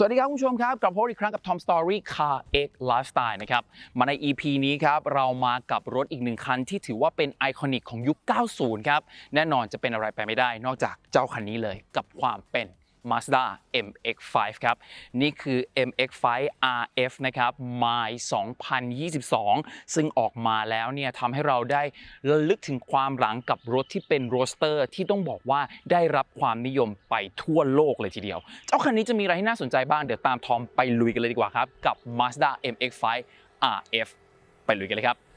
สวัสดีครับคุณผู้ชมครับกลับพบอีกครั้งกับ Tom Story Car X Lifestyle นะครับมาใน EP นี้ครับเรามากับรถอีกหนึ่งคันที่ถือว่าเป็นไอคอนิกของยุค 90 ครับ แน่นอนจะเป็นอะไรไปไม่ได้ นอกจากเจ้าคันนี้เลยกับความเป็น Mazda MX-5 ครับ นี่คือ MX-5 RF นะครับ My 2022 ซึ่งออกมาแล้วเนี่ยทำให้เราได้ระลึกถึงความหลังกับรถที่เป็นโรสเตอร์ที่ต้องบอกว่าได้รับความนิยมไปทั่วโลกเลยทีเดียว เจ้าคันนี้จะมีอะไรที่น่าสนใจบ้าง เดี๋ยวตามทอมไปลุยกันเลยดีกว่าครับ กับ Mazda MX-5 RF ไปลุยกันเลยครับ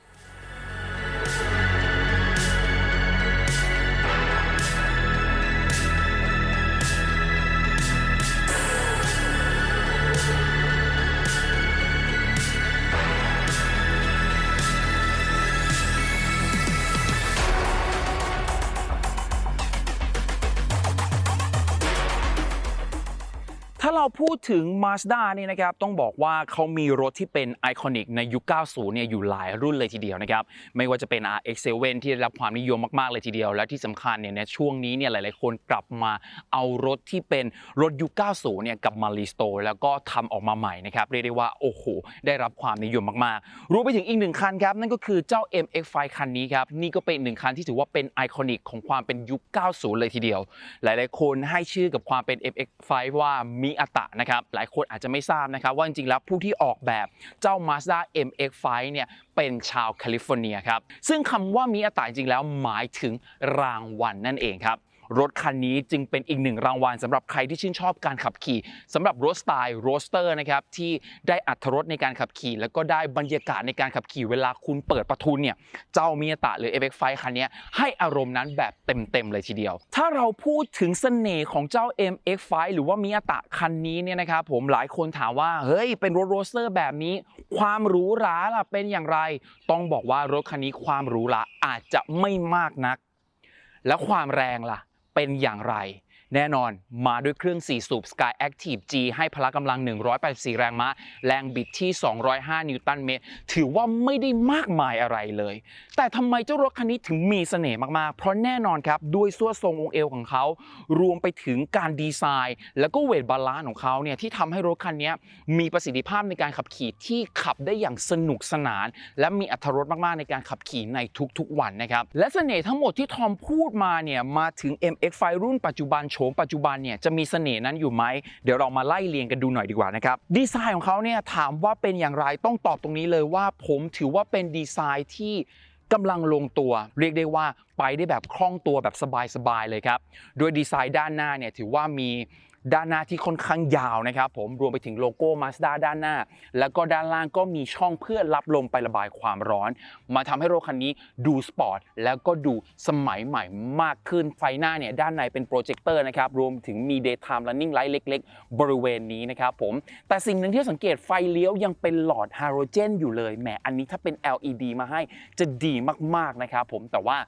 เราพูดถึง Mazda เนี่ยนะครับต้องบอกว่าเขามีรถที่เป็นไอคอนิกในยุค 90 เนี่ยอยู่หลายรุ่นเลยทีเดียวนะครับไม่ว่าจะเป็น RX-7 ที่ได้รับความนิยมมากๆเลยทีเดียว และที่สำคัญเนี่ยในช่วงนี้เนี่ยหลายๆ คนกลับมาเอารถที่เป็นรถยุค 90 เนี่ยกลับมารีสโตร์แล้วก็ทำออกมาใหม่นะครับเรียกได้ว่าโอ้โหได้รับความนิยมมากๆรู้ไปถึงอีกหนึ่งคันครับนั่นก็คือเจ้า MX-5 คันนี้ครับนี่ก็เป็นหนึ่งคันที่ถือว่าเป็นไอคอนิกของความเป็นยุค 90 เลยทีเดียว หลาย ๆ คนให้ชื่อกับความเป็น MX-5 ว่ามิอาตะนะครับหลายคนอาจจะไม่ทราบนะครับว่าจริงๆแล้วผู้ที่ออกแบบเจ้า Mazda MX-5 เนี่ยเป็นชาวแคลิฟอร์เนียครับซึ่งคำว่ามิอาตะจริงๆแล้วหมายถึงรางวัลนั่นเองครับ รถคันนี้จึงเป็นอีกหนึ่งรางวัลสำหรับใครที่ชื่นชอบการขับขี่สำหรับรถสไตล์โรสเตอร์นะครับที่ได้อัตรสในการขับขี่ แล้วก็ได้บรรยากาศในการขับขี่เวลาคุณเปิดประทุนเนี่ยเจ้ามิยตะหรือ FX5 คันนี้ให้อารมณ์นั้นแบบเต็มๆเลยทีเดียว ถ้าเราพูดถึงเสน่ห์ของเจ้า MX5 หรือว่ามิยตะคันนี้เนี่ยนะครับผมหลายคนถามว่าเฮ้ยเป็นรถโรสเตอร์แบบนี้ ความหรูหราล่ะเป็นอย่างไร ต้องบอกว่ารถคันนี้ความหรูหราอาจจะไม่มากนัก แล้วความแรงล่ะ เป็นอย่างไร แน่นอนมาด้วยเครื่อง 4 สูบ Sky Active G ให้พละกำลัง 184 แรงม้า แรงบิดที่ 205 นิวตันเมตร ถือว่าไม่ได้มากมายอะไรเลย แต่ทำไมเจ้ารถคันนี้ถึงมีเสน่ห์มากๆ เพราะแน่นอนครับ ด้วยส่วนทรงองค์เอวของเขา รวมไปถึงการดีไซน์ แล้วก็เวทบาลานซ์ของเขาเนี่ยที่ทำให้รถคันนี้มีประสิทธิภาพในการขับขี่ที่ขับได้อย่างสนุกสนาน และมีอรรถรสมากๆ ในการขับขี่ในทุกๆวันนะครับและเสน่ห์ทั้งหมดที่ทอมพูดมาเนี่ยมาถึง MX5 รุ่นปัจจุบันโฉมปัจจุบันเนี่ยจะมีเสน่ห์นั้นอยู่ไหมเดี๋ยวเรามาไล่เรียงกันดูหน่อยดีกว่านะครับดีไซน์ของเขาเนี่ยถามว่าเป็นอย่างไรต้องตอบตรงนี้เลยว่า ผมถือว่าเป็นดีไซน์ที่กำลังลงตัว เรียกได้ว่าไปได้แบบคล่องตัวแบบสบายๆเลยครับ โดยดีไซน์ด้านหน้าเนี่ยถือว่ามีด้านหน้าที่ค่อนข้างยาวนะครับผมรวมไปถึงโลโก้ Mazda ด้านหน้า แล้วก็ด้านล่างก็มีช่องเพื่อรับลมไประบายความร้อน มาทำให้รถคันนี้ดูสปอร์ตแล้วก็ดูสมัยใหม่มากขึ้นไฟหน้าเนี่ยด้านในเป็นโปรเจคเตอร์นะครับรวมถึงมี daytime running light เล็ก ๆ บริเวณนี้นะครับผมแต่สิ่งหนึ่งที่สังเกตไฟเลี้ยวยังเป็นหลอดฮาโลเจนอยู่เลยแหมอันนี้ถ้าเป็น LED มาให้จะดีมากๆนะครับผมแต่ว่า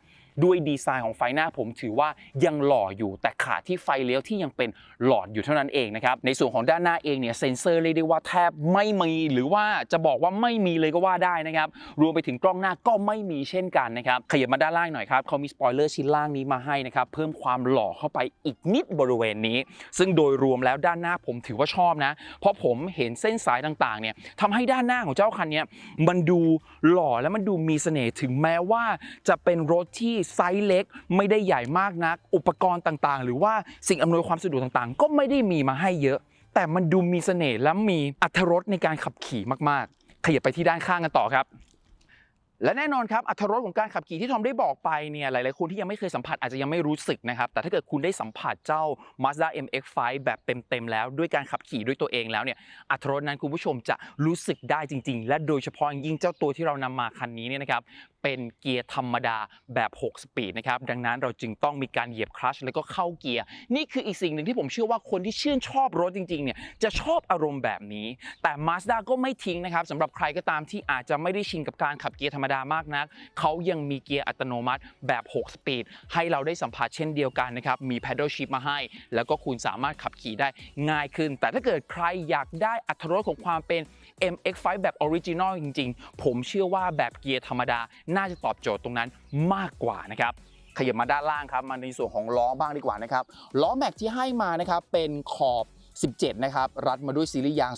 ด้วยดีไซน์ของไฟหน้าผมถือว่ายังหล่ออยู่แต่ขาดที่ไฟเลี้ยวที่ยังเป็นหลอดอยู่เท่านั้นเองนะครับในส่วนของด้านหน้าเองเนี่ยเซ็นเซอร์เรียกได้ว่าแทบไม่มีหรือว่าจะบอกว่าไม่มีเลยก็ว่าได้นะครับรวมไปถึงกล้องหน้าก็ไม่มีเช่นกันนะครับขยับมาด้านล่างหน่อยครับเขามีสปอยเลอร์ชิ้นล่างนี้มาให้นะครับเพิ่มความหล่อเข้าไปอีกนิดบริเวณนี้ ซึ่งโดยรวมแล้วด้านหน้าผมถือว่าชอบนะ เพราะผมเห็นเส้นสายต่างๆเนี่ยทำให้ด้านหน้าของเจ้าคันนี้มันดูหล่อและมันดูมีเสน่ห์ถึงแม้ว่าจะเป็นรถที่ไซส์เล็ก ไม่ได้ใหญ่มากนัก อุปกรณ์ต่างๆ หรือว่าสิ่งอำนวยความสะดวกต่างๆ ก็ไม่ได้มีมาให้เยอะ แต่มันดูมีเสน่ห์และมีอรรถรสในการขับขี่มากๆ ขยับไปที่ด้านข้างกันต่อครับและแน่นอนครับอรรรสของการขับขี่ที่ทอมได้บอกไปเนี่ยหลายๆคนที่ยังไม่เคยสัมผัสอาจจะยังไม่รู้สึกนะครับ แต่ถ้าเกิดคุณได้สัมผัสเจ้า Mazda MX-5 แบบเต็ม ๆ แล้วด้วยการขับขี่ด้วยตัวเองแล้วเนี่ยอรรรสนั้นคุณผู้ชมจะรู้สึกได้จริง ๆ และโดยเฉพาะยิ่งเจ้าตัวที่เรานำมาคันนี้เนี่ยนะครับ เป็นเกียร์ธรรมดาแบบ 6 สปีดนะครับ ดังนั้นเราจึงต้องมีการเหยียบคลัชแล้วก็เข้าเกียร์ นี่คืออีกสิ่งหนึ่งที่ผมเชื่อว่าคนที่ชื่นชอบรถจริงๆ เนี่ย จะชอบอารมณ์แบบนี้ แต่ Mazda ก็ไม่ทิ้งนะครับสำหรับใครก็ตามที่อาจจะไม่ได้ชินกับการขับเกียร์ธรรมดามากนัก เขายังมีเกียร์อัตโนมัติแบบ 6 สปีด ให้เราได้สัมผัสเช่นเดียวกันนะครับ มี pedal shift มาให้ แล้วก็คุณสามารถขับขี่ได้ง่ายขึ้น แต่ถ้าเกิดใครอยากได้อัตรรสของความเป็น MX5 แบบออริจินอลจริง ๆ ผมเชื่อว่าแบบเกียร์ธรรมดา น่าจะตอบโจทย์ตรงนั้นมากกว่านะครับขยับมาด้านล่างครับมาในส่วนของล้อบ้างดีกว่านะครับล้อแม็กที่ให้มานะครับเป็นขอบ 17 นะครับ รัดมาด้วยซีรีส์ยาง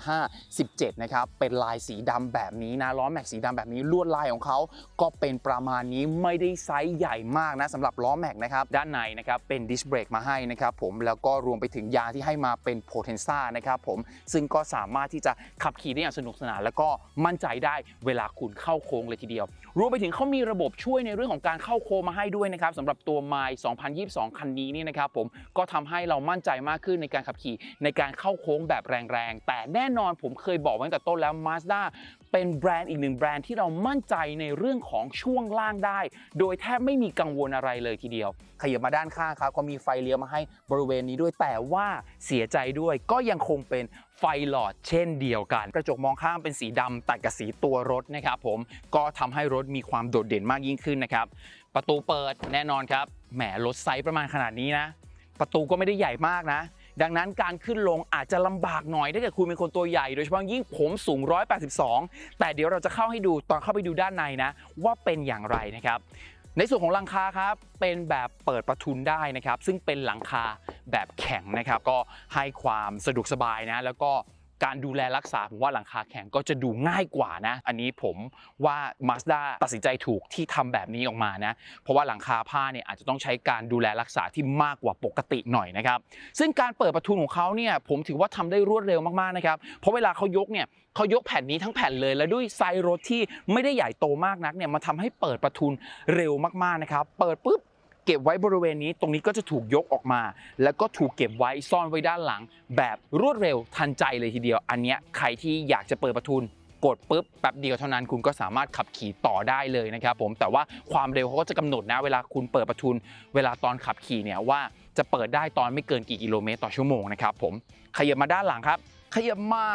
20545 17 นะครับ เป็นลายสีดำแบบนี้นะ ล้อแม็กสีดำแบบนี้ลวดลายของเขาก็เป็นประมาณนี้ไม่ได้ไซส์ใหญ่มากนะสำหรับล้อแม็กนะครับ ด้านในนะครับเป็นดิสเบรกมาให้นะครับผมแล้วก็รวมไปถึงยางที่ให้มาเป็นโพเทนซ่านะครับผมซึ่งก็สามารถที่จะขับขี่ได้อย่างสนุกสนาน แล้วก็มั่นใจได้เวลาคุณเข้าโค้งเลยทีเดียว รวมไปถึงเขามีระบบช่วยในเรื่องของการเข้าโคมาให้ด้วยนะครับสำหรับตัว m i 2022 คันนี้นี่นะครับผมก็ทำให้เรามั่นใจมากขึ้นในการขับขี่ในการเข้าโค้งแบบแรงๆ แต่แน่นอนผมเคยบอกไว้ตั้งแต่ต้นแล้ว Mazda เป็นแบรนด์อีกหนึ่งแบรนด์ที่เรามั่นใจในเรื่องของช่วงล่างได้ โดยแทบไม่มีกังวลอะไรเลยทีเดียว ขยับมาด้านข้างครับก็มีไฟเลี้ยวมาให้บริเวณนี้ด้วยแต่ว่าเสียใจด้วยก็ยังคงเป็น ไฟหลอดเช่นเดียวกัน กระจกมองข้างเป็นสีดำตัดกับสีตัวรถนะครับผมก็ทำให้รถมีความโดดเด่นมากยิ่งขึ้นนะครับ ประตูเปิดแน่นอนครับแหมรถไซส์ประมาณขนาดนี้นะ ประตูก็ไม่ได้ใหญ่มากนะ ดังนั้นการขึ้นลงอาจจะลำบากหน่อยถ้าเกิดคุณเป็นคนตัวใหญ่โดยเฉพาะยิ่งผมสูง 182 แต่เดี๋ยวเราจะเข้าให้ดูตอนเข้าไปดูด้านในนะ ว่าเป็นอย่างไรนะครับในส่วนของหลังคาครับเป็นแบบเปิดประทุนได้นะครับ ซึ่งเป็นหลังคา แบบแข็งนะครับ ก็ให้ความสะดวกสบายนะ แล้วก็การดูแลรักษาผมว่าหลังคาแข็งก็จะดูง่ายกว่านะ อันนี้ผมว่า Mazda ตัดสินใจถูกที่ทำแบบนี้ออกมานะ เพราะว่าหลังคาผ้าเนี่ยอาจจะต้องใช้การดูแลรักษาที่มากกว่าปกติหน่อยนะครับ ซึ่งการเปิดประทุนของเขาเนี่ยผมถือว่าทำได้รวดเร็วมากๆนะครับ เพราะเวลาเขายกเนี่ยเขายกแผ่นนี้ทั้งแผ่นเลย แล้วด้วยไซส์รถที่ไม่ได้ใหญ่โตมากนักเนี่ยมันทำให้เปิดประทุนเร็วมากๆนะครับ เปิดปุ๊บ เก็บไว้บริเวณนี้ตรงนี้ก็จะถูกยกออกมา แล้วก็ถูกเก็บไว้ซ่อนไว้ด้านหลัง แบบรวดเร็วทันใจเลยทีเดียว อันเนี้ยใครที่อยากจะเปิดประทุนกดปุ๊บแป๊บเดียวเท่านั้นคุณก็สามารถขับขี่ต่อได้เลยนะครับผมแต่ว่าความเร็วเขาก็จะกำหนดนะเวลาคุณเปิดประทุน เวลาตอนขับขี่เนี่ยว่าจะเปิดได้ตอนไม่เกินกี่กิโลเมตรต่อชั่วโมงนะครับผมขยับมาด้านหลังครับ ขยับมา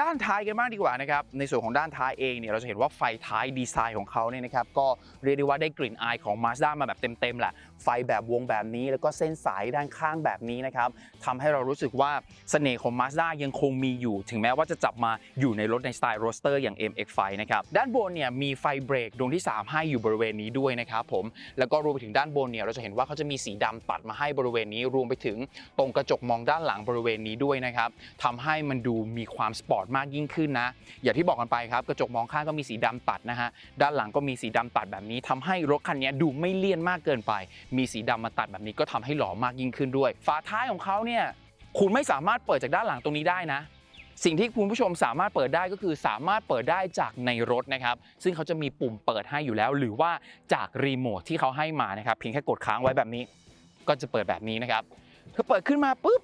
ด้านท้ายกันบ้างดีกว่านะครับ ในส่วนของด้านท้ายเองเนี่ยเราจะเห็นว่าไฟท้ายดีไซน์ของเขาเนี่ยนะครับก็เรียกได้ว่าได้กลิ่นอายของ Mazda มาแบบเต็มๆแหละ ไฟแบบวงแบบนี้แล้วก็เส้นสายด้านข้างแบบนี้นะครับทำให้เรารู้สึกว่าเสน่ห์ของ Mazda ยังคงมีอยู่ ถึงแม้ว่าจะจับมาอยู่ในรถในสไตล์โรสเตอร์อย่าง MX-5 นะครับด้านบนเนี่ยมีไฟเบรกดวงที่ 3 ให้อยู่บริเวณนี้ด้วยนะครับผมแล้วก็รวมไปถึงด้านบนเนี่ยเราจะเห็นว่าเขาจะมีสีดำตัดมาให้บริเวณนี้รวมไปถึงตรงกระจกมองด้านหลังบริเวณนี้ด้วยนะครับทำให้มันดูมีความสปอร์ตมากยิ่งขึ้นนะ อย่างที่บอกกันไปครับ กระจกมองข้างก็มีสีดำตัดนะฮะ ด้านหลังก็มีสีดำตัดแบบนี้ทำให้รถคันนี้ดูไม่เลี่ยนมากเกินไป มีสีดำมาตัดแบบนี้ก็ทำให้หล่อมากยิ่งขึ้นด้วย ฝาท้ายของเขาเนี่ย คุณไม่สามารถเปิดจากด้านหลังตรงนี้ได้นะสิ่งที่คุณผู้ชมสามารถเปิดได้ก็คือสามารถเปิดได้จากในรถนะครับ ซึ่งเขาจะมีปุ่มเปิดให้อยู่แล้ว หรือว่าจากรีโมทที่เขาให้มานะครับเพียงแค่กดค้างไว้แบบนี้ ก็จะเปิดแบบนี้นะครับเธอเปิดขึ้นมาปุ๊บ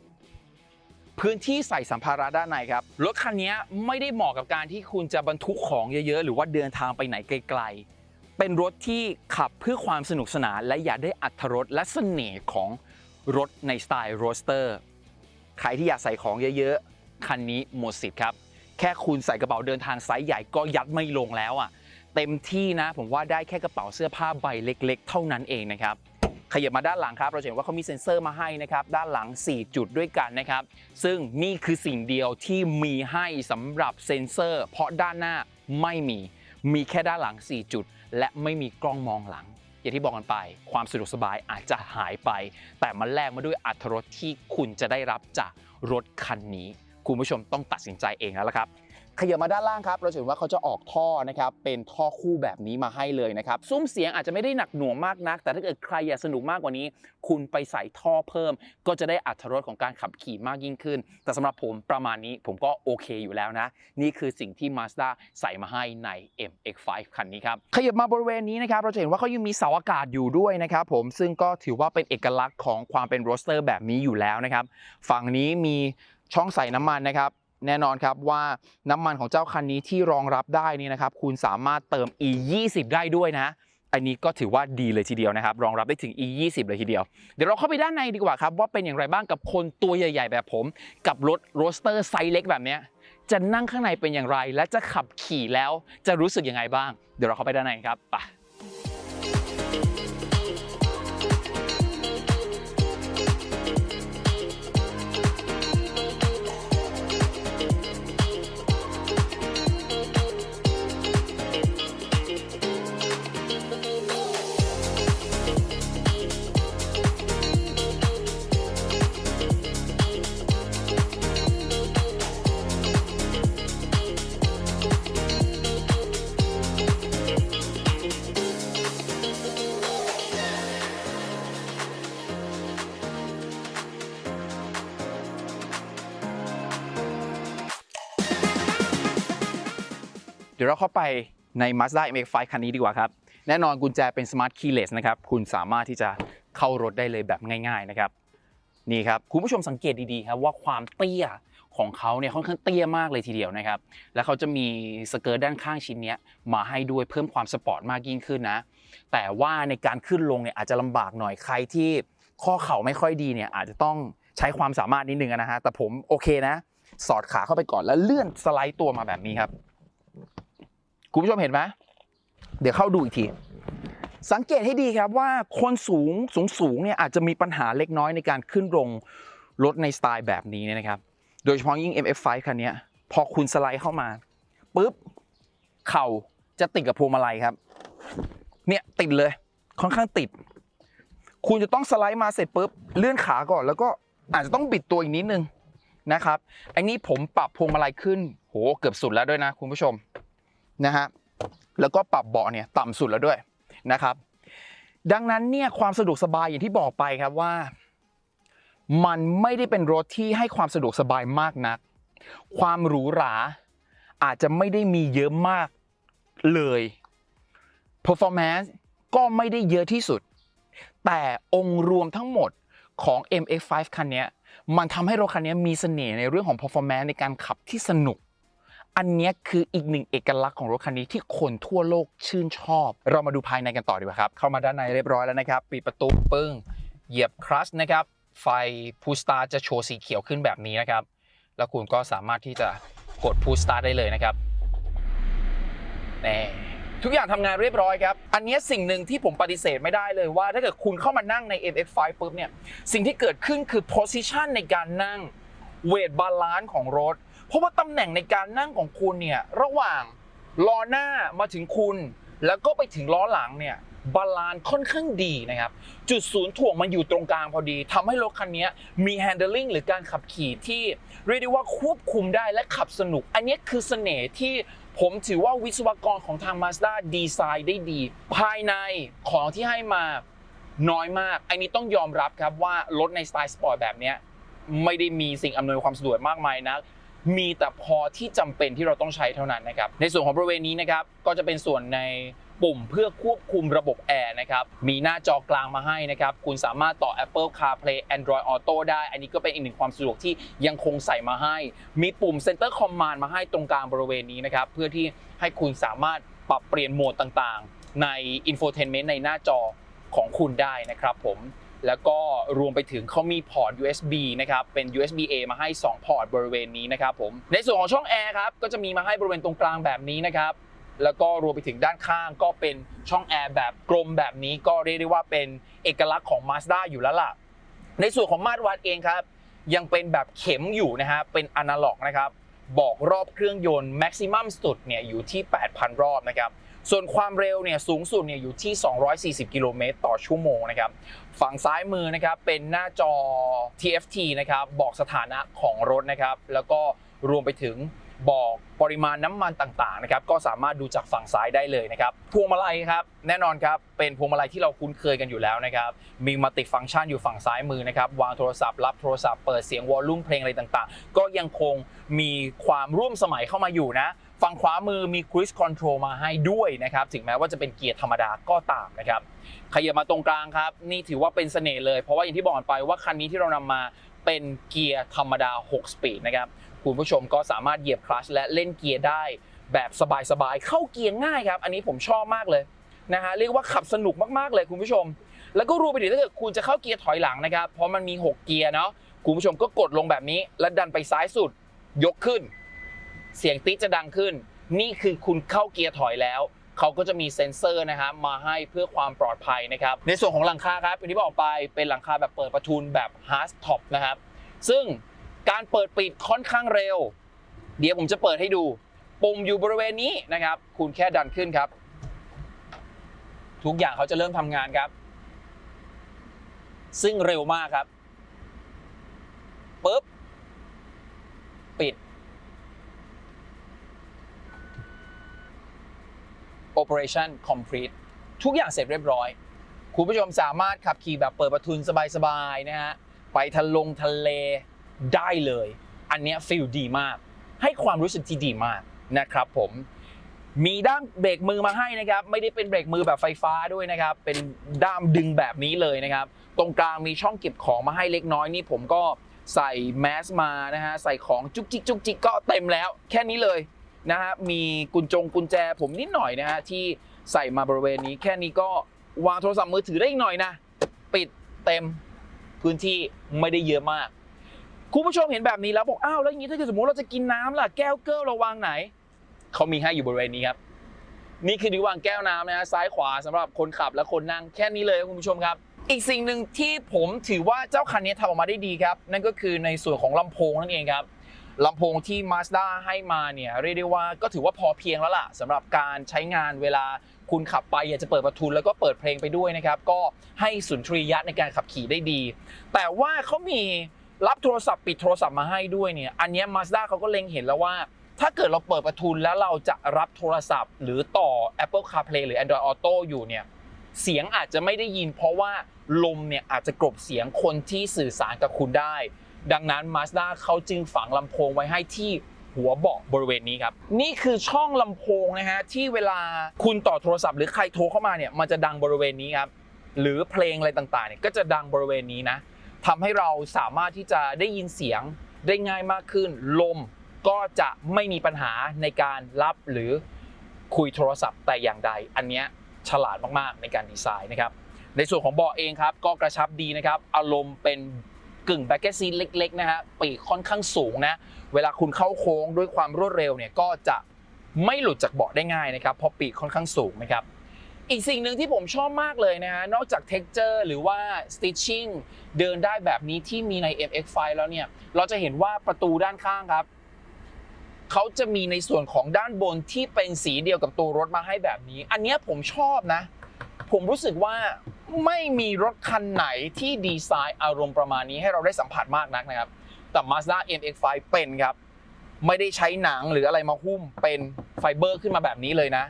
พื้นที่ใส่สัมภาระด้านในครับ รถคันนี้ไม่ได้เหมาะกับการที่คุณจะบรรทุกของเยอะๆ หรือว่าเดินทางไปไหนไกลๆ เป็นรถที่ขับเพื่อความสนุกสนานและอยากได้อัตรรสและเสน่ห์ของรถในสไตล์โรสเตอร์ ใครที่อยากใส่ของเยอะๆ คันนี้หมดสิทธิ์ครับ แค่คุณใส่กระเป๋าเดินทางไซส์ใหญ่ก็ยัดไม่ลงแล้วอะ เต็มที่นะ ผมว่าได้แค่กระเป๋าเสื้อผ้าใบเล็ก ๆ เท่านั้นเองนะครับ ขยับมาด้านหลังครับ เราเห็นว่าเขามีเซ็นเซอร์มาให้นะครับ ด้านหลัง 4 จุดด้วยกันนะครับ ซึ่งนี่คือสิ่งเดียวที่มีให้สำหรับเซ็นเซอร์ เพราะด้านหน้าไม่มี มีแค่ด้านหลัง 4 จุด และไม่มีกล้องมองหลัง อย่างที่บอกกันไป ความสะดวกสบายอาจจะหายไป แต่มันแลกมาด้วยอัตรรสที่คุณจะได้รับจากรถคันนี้ คุณผู้ชมต้องตัดสินใจเองแล้วละครับ ขยับมาด้านล่างครับ เราจะเห็นว่าเขาจะออกท่อนะครับ เป็นท่อคู่แบบนี้มาให้เลยนะครับ ซุ้มเสียงอาจจะไม่ได้หนักหน่วงมากนัก แต่ถ้าเกิดใครอยากสนุกมากกว่านี้ คุณไปใส่ท่อเพิ่ม ก็จะได้อัตรรสของการขับขี่มากยิ่งขึ้น แต่สำหรับผมประมาณนี้ผมก็โอเคอยู่แล้วนะ นี่คือสิ่งที่ Mazda ใส่มาให้ใน MX-5 คันนี้ครับ ขยับมาบริเวณนี้นะครับ เราจะเห็นว่าเขายังมีเสาอากาศอยู่ด้วยนะครับผม ซึ่งก็ถือว่าเป็นเอกลักษณ์ของความเป็นโรสเตอร์แบบนี้อยู่แล้วนะครับ ฝั่งนี้มีช่องใส่น้ำมันนะครับ แน่นอนครับว่าน้ำมันของเจ้าคันนี้ที่รองรับได้นี่นะครับคุณสามารถเติม e 2 0ได้ด้วยนะอันนี้ก็ถือว่าดีเลยทีเดียวนะครับ รองรับได้ถึง e 2 0เลยทีเดียว เดี๋ยวเราเข้าไปด้านในดีกว่าครับ ว่าเป็นอย่างไรบ้างกับคนตัวใหญ่ ๆ แบบผม กับรถโรสเตอร์ไซส์เล็กแบบนี้จะนั่งข้างในเป็นอย่างไร และจะขับขี่แล้วจะรู้สึกยังไงบ้าง เดี๋ยวเราเข้าไปด้านในครับไป เดี๋ยวเราเข้าไปใน Mazda MX-5 คันนี้ดีกว่าครับ แน่นอนกุญแจเป็น Smart Keyless นะครับ คุณสามารถที่จะเข้ารถได้เลยแบบง่าย ๆนะครับ นี่ครับ คุณผู้ชมสังเกตดีๆครับว่าความเตี้ยของเขาเนี่ยค่อนข้างเตี้ยมากเลยทีเดียวนะครับ แล้วเขาจะมีสเกิร์ตด้านข้างชิ้นนี้มาให้ด้วยเพิ่มความสปอร์ตมากยิ่งขึ้นนะ แต่ว่าในการขึ้นลงเนี่ยอาจจะลำบากหน่อยใครที่ข้อเข่าไม่ค่อยดีเนี่ยอาจจะต้องใช้ความสามารถนิดนึงนะฮะ แต่ผมโอเคนะ สอดขาเข้าไปก่อนแล้วเลื่อนสไลด์ตัวมาแบบนี้ครับ คุณผู้ชมเห็นไหมเดี๋ยวเข้าดูอีกที สังเกตให้ดีครับว่าคนสูงสูงสูงเนี่ยอาจจะมีปัญหาเล็กน้อยในการขึ้นลงรถในสไตล์แบบนี้นะครับ โดยเฉพาะยิ่ง MF5 คันนี้พอคุณสไลด์เข้ามาปุ๊บเข่าจะติดกับพวงมาลัยครับ เนี่ยติดเลยค่อนข้างติด คุณจะต้องสไลด์มาเสร็จปุ๊บเลื่อนขาก่อน แล้วก็อาจจะต้องบิดตัวอีกนิดนึงนะครับอันนี้ผมปรับพวงมาลัยขึ้น โหเกือบสุดแล้วด้วยนะคุณผู้ชม นะฮะแล้วก็ปรับเบาะเนี่ยต่ำสุดแล้วด้วยนะครับ ดังนั้นเนี่ยความสะดวกสบายอย่างที่บอกไปครับว่า มันไม่ได้เป็นรถที่ให้ความสะดวกสบายมากนัก ความหรูหราอาจจะไม่ได้มีเยอะมากเลย performance ก็ไม่ได้เยอะที่สุด แต่องค์รวมทั้งหมดของ MX5 คันนี้มันทำให้รถคันนี้มีเสน่ห์ในเรื่องของ performance ในการขับที่สนุก อันนี้คืออีกหนึ่งเอกลักษณ์ของรถคันนี้ที่คนทั่วโลกชื่นชอบ เรามาดูภายในกันต่อดีกว่าครับ เข้ามาด้านในเรียบร้อยแล้วนะครับ ปิดประตูปึ้ง เหยียบคลัชนะครับ ไฟพูสตาร์จะโชว์สีเขียวขึ้นแบบนี้นะครับ แล้วคุณก็สามารถที่จะกดพูสตาร์ได้เลยนะครับนี่ทุกอย่างทำงานเรียบร้อยครับ อันนี้สิ่งหนึ่งที่ผมปฏิเสธไม่ได้เลยว่า ถ้าเกิดคุณเข้ามานั่งใน MX5 ปุ๊บเนี่ย สิ่งที่เกิดขึ้นคือ position ในการนั่งเวทบาลานซ์ของรถ เพราะว่าตำแหน่งในการนั่งของคุณเนี่ยระหว่างล้อหน้ามาถึงคุณ แล้วก็ไปถึงล้อหลังเนี่ยบาลานซ์ค่อนข้างดีนะครับ จุดศูนย์ถ่วงมันอยู่ตรงกลางพอดีทำให้รถคันนี้มี handling หรือการขับขี่ที่เรียกได้ว่าควบคุมได้และขับสนุก อันนี้คือเสน่ห์ที่ผมถือว่าวิศวกรของทาง Mazda ดีไซน์ได้ดี ภายในของที่ให้มาน้อยมาก อันนี้ต้องยอมรับครับว่ารถในสไตล์สปอร์ตแบบนี้ไม่ได้มีสิ่งอำนวยความสะดวกมากมายนะ มีแต่พอที่จำเป็นที่เราต้องใช้เท่านั้นนะครับ ในส่วนของบริเวณนี้นะครับ ก็จะเป็นส่วนในปุ่มเพื่อควบคุมระบบแอร์นะครับ มีหน้าจอกลางมาให้นะครับ คุณสามารถต่อ Apple CarPlay Android Auto ได้ อันนี้ก็เป็นอีกหนึ่งความสะดวกที่ยังคงใส่มาให้ มีปุ่ม Center Command มาให้ตรงกลางบริเวณนี้นะครับ เพื่อที่ให้คุณสามารถปรับเปลี่ยนโหมดต่างๆ ใน Infotainment ในหน้าจอของคุณได้นะครับผม แล้วก็รวมไปถึงเขามีพอร์ต USB นะครับเป็น USB A มาให้ 2 พอร์ตบริเวณนี้นะครับผมในส่วนของช่องแอร์ครับก็จะมีมาให้บริเวณตรงกลางแบบนี้นะครับแล้วก็รวมไปถึงด้านข้างก็เป็นช่องแอร์แบบกลมแบบนี้ก็เรียกได้ว่าเป็นเอกลักษณ์ของ Mazda อยู่แล้วล่ะ ในส่วนของมาตรวัดเองครับ ยังเป็นแบบเข็มอยู่นะฮะเป็นอนาล็อกนะครับ บอกรอบเครื่องยนต์ maximum สุดเนี่ยอยู่ที่ 8,000 รอบนะครับ ส่วนความเร็วเนี่ยสูงสุดเนี่ยอยู่ที่ 240 กิโลเมตรต่อชั่วโมงนะครับ ฝั่งซ้ายมือนะครับเป็นหน้าจอ TFT นะครับบอกสถานะของรถนะครับ แล้วก็รวมไปถึงบอกปริมาณน้ำมันต่างๆนะครับก็สามารถดูจากฝั่งซ้ายได้เลยนะครับพวงมาลัยครับแน่นอนครับเป็นพวงมาลัยที่เราคุ้นเคยกันอยู่แล้วนะครับมีมัลติฟังก์ชันอยู่ฝั่งซ้ายมือนะครับวางโทรศัพท์รับโทรศัพท์เปิดเสียงวอลลุ่มเพลงอะไรต่างๆ ก็ยังคงมีความร่วมสมัยเข้ามาอยู่นะ ฝั่งขวามือมี Cruise Control มาให้ด้วยนะครับ ถึงแม้ว่าจะเป็นเกียร์ธรรมดาก็ตามนะครับ ขยับมาตรงกลางครับ นี่ถือว่าเป็นเสน่ห์เลย เพราะว่าอย่างที่บอกไปว่าคันนี้ที่เรานำมาเป็นเกียร์ธรรมดา 6 สปีดนะครับ คุณผู้ชมก็สามารถเหยียบคลัชและเล่นเกียร์ได้แบบสบายๆ เข้าเกียร์ง่ายครับ อันนี้ผมชอบมากเลยนะฮะ เรียกว่าขับสนุกมากๆ เลยคุณผู้ชม แล้วก็รวมไปถึงถ้าเกิดคุณจะเข้าเกียร์ถอยหลังนะครับ เพราะมันมี 6 เกียร์เนาะ คุณผู้ชมก็กดลงแบบนี้ แล้วดันไปซ้ายสุด ยกขึ้น เสียงติ๊จะดังขึ้น นี่คือคุณเข้าเกียร์ถอยแล้ว เขาก็จะมีเซ็นเซอร์นะครับมาให้เพื่อความปลอดภัยนะครับ ในส่วนของหลังคาครับอย่างที่บอกไปเป็นหลังคาแบบเปิดประทุนแบบ hard top นะครับ ซึ่งการเปิดปิดค่อนข้างเร็ว เดี๋ยวผมจะเปิดให้ดู ปุ่มอยู่บริเวณนี้นะครับ คุณแค่ดันขึ้นครับ ทุกอย่างเขาจะเริ่มทำงานครับ ซึ่งเร็วมากครับปุ๊บ ปิด Operation Complete ทุกอย่างเสร็จเรียบร้อย คุณผู้ชมสามารถขับขี่แบบเปิดประทุนสบายๆนะฮะไปทะลงทะเลได้เลย อันเนี้ยฟีลดีมาก ให้ความรู้สึกที่ดีมากนะครับผมมีด้ามเบรกมือมาให้นะครับ ไม่ได้เป็นเบรกมือแบบไฟฟ้าด้วยนะครับ เป็นด้ามดึงแบบนี้เลยนะครับ ตรงกลางมีช่องเก็บของมาให้เล็กน้อยนี่ผมก็ใส่แมสมานะฮะใส่ของจุกจิกจุกจิกก็เต็มแล้ว แค่นี้เลย นะฮะมีกุญจงกุญแจผมนิดหน่อยนะฮะที่ใส่มาบริเวณนี้ แค่นี้ก็วางโทรศัพท์มือถือได้อีกหน่อยนะ ปิดเต็มพื้นที่ไม่ได้เยอะมาก คุณผู้ชมเห็นแบบนี้แล้วบอกอ้าวแล้วอย่างนี้ถ้าเกิดสมมติเราจะกินน้ำล่ะแก้วเกิลเราวางไหนเขามีให้อยู่บริเวณนี้ครับ นี่คือที่วางแก้วน้ำนะฮะซ้ายขวาสำหรับคนขับและคนนั่งแค่นี้เลยคุณผู้ชมครับ อีกสิ่งหนึ่งที่ผมถือว่าเจ้าคันนี้ทำออกมาได้ดีครับ นั่นก็คือในส่วนของลำโพงนั่นเองครับ ลำโพงที่ Mazda ให้มาเนี่ยเรียกได้ว่าก็ถือว่าพอเพียงแล้วล่ะสำหรับการใช้งานเวลาคุณขับไปอยากจะเปิดประทุนแล้วก็เปิดเพลงไปด้วยนะครับ ก็ให้สุนทรียะในการขับขี่ได้ดี แต่ว่าเขามีรับโทรศัพท์ปิดโทรศัพท์มาให้ด้วยเนี่ยอันนี้ Mazda เขาก็เล็งเห็นแล้วว่า ถ้าเกิดเราเปิดประทุนแล้วเราจะรับโทรศัพท์ หรือต่อ Apple CarPlay หรือ Android Auto อยู่เนี่ยเสียงอาจจะไม่ได้ยิน เพราะว่าลมเนี่ยอาจจะกลบเสียงคนที่สื่อสารกับคุณได้ ดังนั้น Mazda เขาจึงฝังลำโพงไว้ให้ที่หัวเบาะบริเวณนี้ครับ นี่คือช่องลำโพงนะฮะที่เวลาคุณต่อโทรศัพท์หรือใครโทรเข้ามาเนี่ยมันจะดังบริเวณนี้ครับหรือเพลงอะไรต่างๆเนี่ยก็จะดังบริเวณนี้นะทำให้เราสามารถที่จะได้ยินเสียงได้ง่ายมากขึ้น ลมก็จะไม่มีปัญหาในการรับหรือคุยโทรศัพท์แต่อย่างใด อันเนี้ยฉลาดมากๆในการดีไซน์นะครับ ในส่วนของเบาะเองครับก็กระชับดีนะครับ อารมณ์เป็น กึ่งแบ็กเกซีเล็กๆนะฮะปีกค่อนข้างสูงนะเวลาคุณเข้าโค้งด้วยความรวดเร็วเนี่ยก็จะไม่หลุดจากเบาะได้ง่ายนะครับเพราะปีกค่อนข้างสูงนะครับอีกสิ่งหนึ่งที่ผมชอบมากเลยนะฮะนอกจาก texture หรือว่า stitching เดินได้แบบนี้ที่มีใน MX5 แล้วเนี่ยเราจะเห็นว่าประตูด้านข้างครับเขาจะมีในส่วนของด้านบนที่เป็นสีเดียวกับตัวรถมาให้แบบนี้ อันนี้ผมชอบนะ ผมรู้สึกว่า ไม่มีรถคันไหนที่ดีไซน์อารมณ์ประมาณนี้ให้เราได้สัมผัสมากนักนะครับ แต่ Mazda MX5 เป็นครับ ไม่ได้ใช้หนังหรืออะไรมาหุ้มเป็นไฟเบอร์ขึ้นมาแบบนี้เลยนะ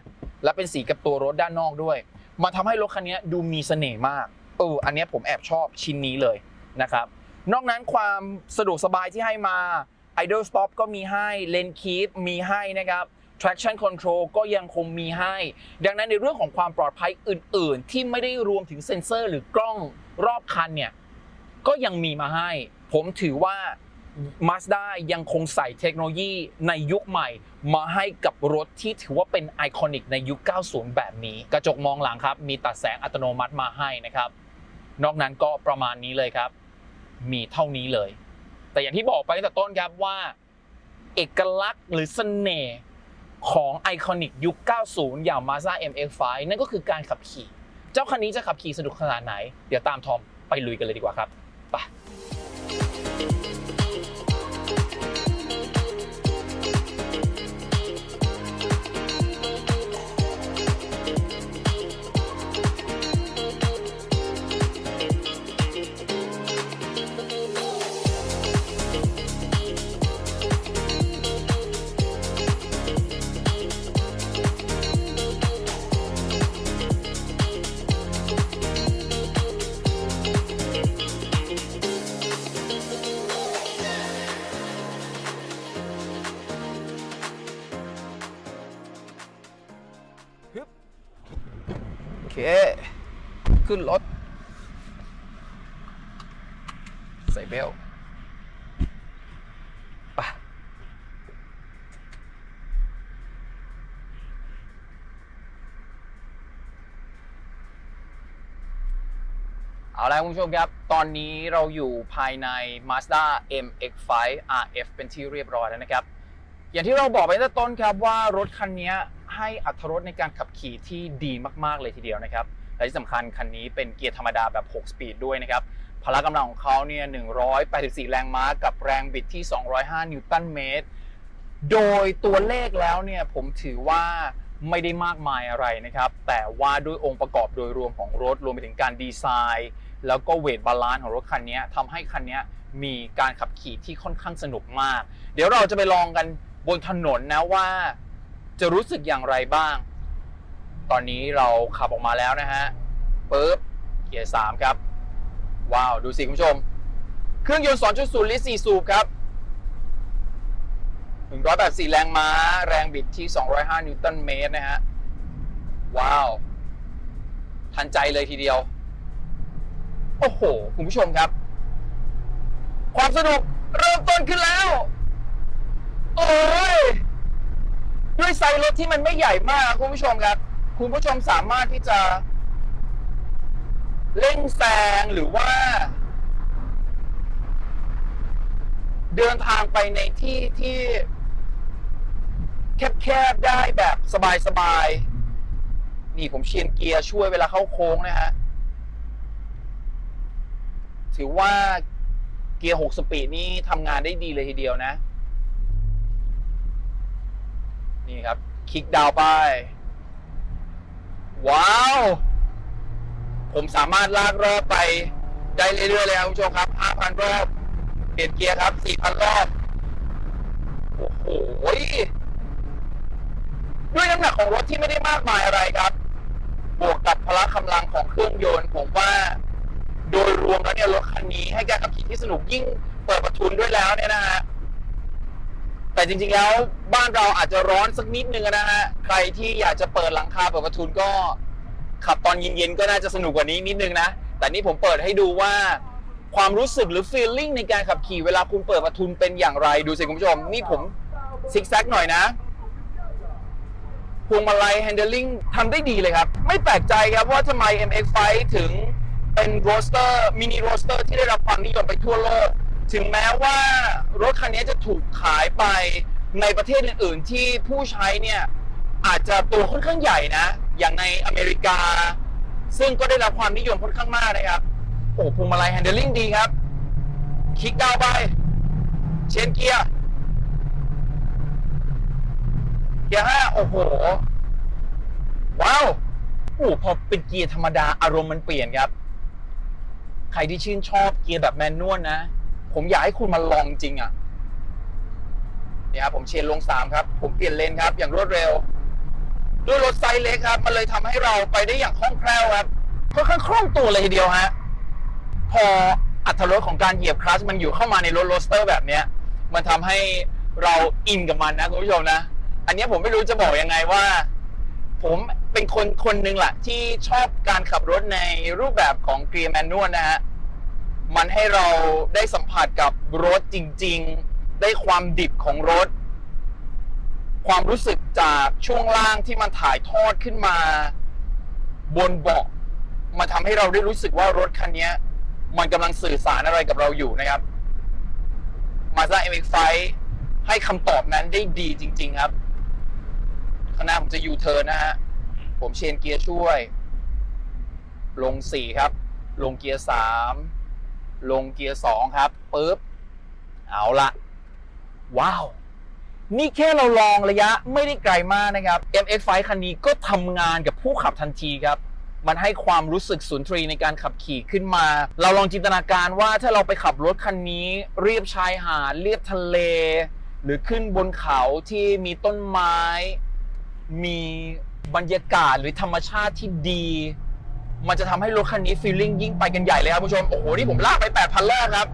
และเป็นสีกับตัวรถด้านนอกด้วย มันทำให้รถคันนี้ดูมีเสน่ห์มากเอออันนี้ผมแอบชอบชิ้นนี้เลยนะครับ นอกนั้นความสะดวกสบายที่ให้มา idle stop ก็มีให้ lane keep มีให้นะครับ traction control ก็ยังคงมีให้ ดังนั้นในเรื่องของความปลอดภัยอื่น ๆ ที่ไม่ได้รวมถึงเซ็นเซอร์ หรือกล้องรอบคันเนี่ยก็ยังมีมาให้ ผมถือว่า Mazda ยังคงใส่เทคโนโลยีในยุคใหม่ มาให้กับรถที่ถือว่าเป็นไอคอนิกในยุค 90 แบบนี้ กระจกมองหลังครับ มีตัดแสงอัตโนมัติมาให้นะครับ นอกนั้นก็ประมาณนี้เลยครับ มีเท่านี้เลย แต่อย่างที่บอกไปตั้งแต่ต้นครับว่า เอกลักษณ์หรือเสน่ห์ ของไอคอนิกยุค 90 อย่าง Mazda MX-5 นั่นก็คือการขับขี่ เจ้าคันนี้จะขับขี่สนุกขนาดไหน เดี๋ยวตามทอมไปลุยกันเลยดีกว่าครับ เอาละคุณผู้ชมครับ ตอนนี้เราอยู่ภายใน Mazda MX-5 RF เป็นที่เรียบร้อยแล้วนะครับ อย่างที่เราบอกไปตั้งแต่ต้นครับว่ารถคันนี้ให้อัตรรสในการขับขี่ที่ดีมากๆเลยทีเดียวนะครับ และที่สำคัญคันนี้เป็นเกียร์ธรรมดาแบบ 6 สปีดด้วยนะครับ พละกำลังของเขาเนี่ย 184 แรงม้ากับแรงบิดที่ 205 นิวตันเมตร โดยตัวเลขแล้วเนี่ยผมถือว่าไม่ได้มากมายอะไรนะครับ แต่ว่าด้วยองค์ประกอบโดยรวมของรถรวมไปถึงการดีไซน์ แล้วก็เวทบาลานซ์ของรถคันนี้ทำให้คันนี้มีการขับขี่ที่ค่อนข้างสนุกมาก เดี๋ยวเราจะไปลองกันบนถนนนะว่า จะรู้สึกอย่างไรบ้าง ตอนนี้เราขับออกมาแล้วนะฮะปึ๊บเกียร์สามครับ ว้าว ดูสิคุณผู้ชม เครื่องยนต์ 2.0 ลิตร 4 สูบครับ 184 แรงม้า แรงบิดที่ 205 นิวตันเมตรนะฮะ ว้าว ทันใจเลยทีเดียว โอ้โห คุณผู้ชมครับ ความสนุกเริ่มต้นขึ้นแล้ว โอ้ย ด้วยไซส์รถที่มันไม่ใหญ่มาก คุณผู้ชมครับ คุณผู้ชมสามารถที่จะเร่งแซงหรือว่า เดินทางไปในที่ที่แคบๆได้แบบสบายๆ นี่ผมเชียนเกียร์ช่วยเวลาเข้าโค้งนะฮะ ถือว่าเกียร์6สปีดนี้ทำงานได้ดีเลยทีเดียวนะ นี่ครับ คลิกดาวไป ว้าว ผมสามารถลากรอบไปได้เรื่อยๆเลยครับคุณผู้ชมครับ 5,000 รอบ เปลี่ยนเกียร์ครับ 4,000 รอบ โอ้โห ด้วยน้ำหนักของรถที่ไม่ได้มากมายอะไรครับ บวกกับพละกำลังของเครื่องยนต์ ผมว่า โดยรวมแล้วเนี่ยรถคันนี้ให้การขับขี่ที่สนุกยิ่งเปิดประทุนด้วยแล้วเนี่ยนะฮะแต่จริงๆแล้วบ้านเราอาจจะร้อนสักนิดนึงนะฮะใครที่อยากจะเปิดหลังคาเปิดประทุนก็ขับตอนเย็นๆก็น่าจะสนุกกว่านี้นิดนึงนะแต่นี่ผมเปิดให้ดูว่าความรู้สึกหรือ feeling ในการขับขี่เวลาคุณเปิดประทุนเป็นอย่างไรดูสิคุณผู้ชม นี่ผมซิกแซกหน่อยนะพวงมาลัย handling ทำได้ดีเลยครับ ไม่แปลกใจครับว่าทำไม MX5 ถึง เป็นโรสเตอร์มินิโรสเตอร์ที่ได้รับความนิยมไปทั่วโลก ถึงแม้ว่ารถคันนี้จะถูกขายไปในประเทศอื่นๆ ที่ผู้ใช้เนี่ยอาจจะตัวค่อนข้างใหญ่นะ อย่างในอเมริกา ซึ่งก็ได้รับความนิยมค่อนข้างมากนะครับ โอ้พวงมาลัย handling ดีครับ คลิกดาวน์ไป เชนเกียร์ เกียร์ห้าโอ้โห ว้าว โอ้พอเป็นเกียร์ธรรมดาอารมณ์มันเปลี่ยนครับ ใครที่ชื่นชอบเกียร์แบบแมนนวลนะ ผมอยากให้คุณมาลองจริงอะ่ะเนี่ยครับผมเชนลงสามครับ ผมเปลี่ยนเลนครับ อย่างรวดเร็ว ด้วยรถไซส์เล็กครับ มันเลยทำให้เราไปได้อย่างคล่องแคล่วครับค่อนข้างคล่องตัวเลยทีเดียวฮะพออัตรถรสของการเหยียบคลัชมันอยู่เข้ามาในรถโรสเตอร์แบบเนี้ย มันทำให้เราอินกับมันนะคุณผู้ชมนะ อันนี้ผมไม่รู้จะบอกยังไงว่า ผม เป็นคนคนหนึ่งแหละที่ชอบการขับรถในรูปแบบของเกียร์แมนนวลนะฮะ มันให้เราได้สัมผัสกับรถจริง ๆ ได้ความดิบของรถ ความรู้สึกจากช่วงล่างที่มันถ่ายทอดขึ้นมา บนเบาะมันทำให้เราได้รู้สึกว่ารถคันนี้มันกำลังสื่อสารอะไรกับเราอยู่นะครับ Mazda MX-5 ให้คำตอบนั้นได้ดีจริง ๆ ครับข้างหน้าผมจะยูเทิร์นนะฮะ ผมเชนเกียร์ช่วย ลง4ครับ ลงเกียร์3ลงเกียร์2ครับปึ๊บเอาละว้าว นี่แค่เราลองระยะไม่ได้ไกลมากนะครับ MX5 คันนี้ก็ทำงานกับผู้ขับทันทีครับมันให้ความรู้สึกสุนทรีในการขับขี่ขึ้นมา เราลองจินตนาการว่าถ้าเราไปขับรถคันนี้ เรียบชายหาดเรียบทะเล หรือขึ้นบนเขาที่มีต้นไม้ มี บรรยากาศหรือธรรมชาติที่ดี มันจะทำให้รถคันนี้ฟีลลิ่งยิ่งไปกันใหญ่เลยครับผู้ชม โอ้โห นี่ผมลากไป 8,000รอบครับ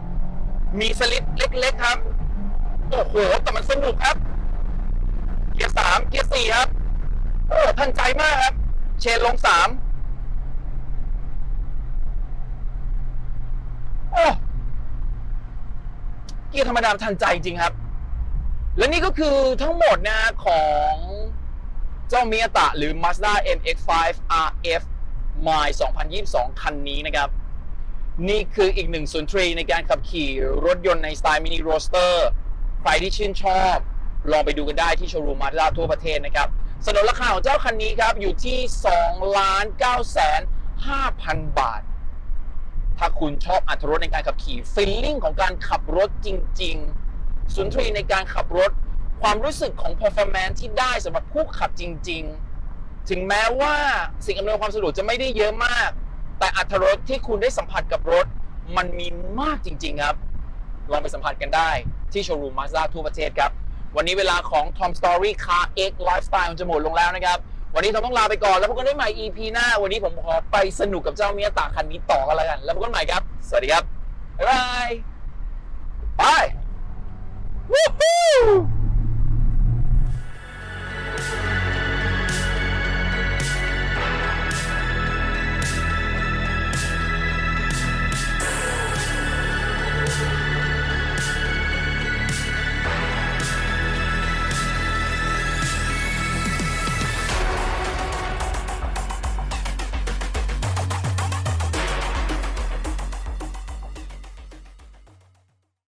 มีสลิปเล็ก ๆ ครับ โอ้โห แต่มันสนุกครับ เกียร์สามเกียร์สี่ครับ โอ้ทันใจมากครับ เชนลงสามโอ้เกียร์ธรรมดาทันใจจริงครับ และนี่ก็คือทั้งหมดนะของ เจ้าเมียตะหรือ Mazda MX-5 RF Mile 2022 คันนี้นะครับ นี่คืออีกหนึ่งศูนย์ทรีในการขับขี่รถยนต์ในสไตล์มินิโรสเตอร์ใครที่ชื่นชอบ ลองไปดูกันได้ที่โชว์รูมมาด้าทั่วประเทศนะครับสนนราคาของเจ้าคันนี้ครับ อยู่ที่ 2 ล้าน9แสน5,000 บาท ถ้าคุณชอบอัตรรสในการขับขี่ฟีลลิ่งของการขับรถจริง ๆ สุนทรีในการขับรถ ความรู้สึกของ performance ที่ได้สำหรับผู้ขับจริง ๆ ถึงแม้ว่าสิ่งอำนวยความสะดวกจะไม่ได้เยอะมาก แต่อัตรสที่คุณได้สัมผัสกับรถ มันมีมากจริง ๆ ครับ ลองไปสัมผัสกันได้ที่โชว์รูมมาซ่าทั่วประเทศครับ วันนี้เวลาของ Tom Story Car X Lifestyle มันจะหมดลงแล้วนะครับ วันนี้ทอมต้องลาไปก่อน แล้วพบกันได้ใหม่ EP หน้า วันนี้ผมขอไปสนุกกับเจ้าเมียตาคันนี้ต่อกันแล้วกัน แล้วพบกันใหม่ครับ สวัสดีครับ บ๊ายบาย Bye. Woohoo!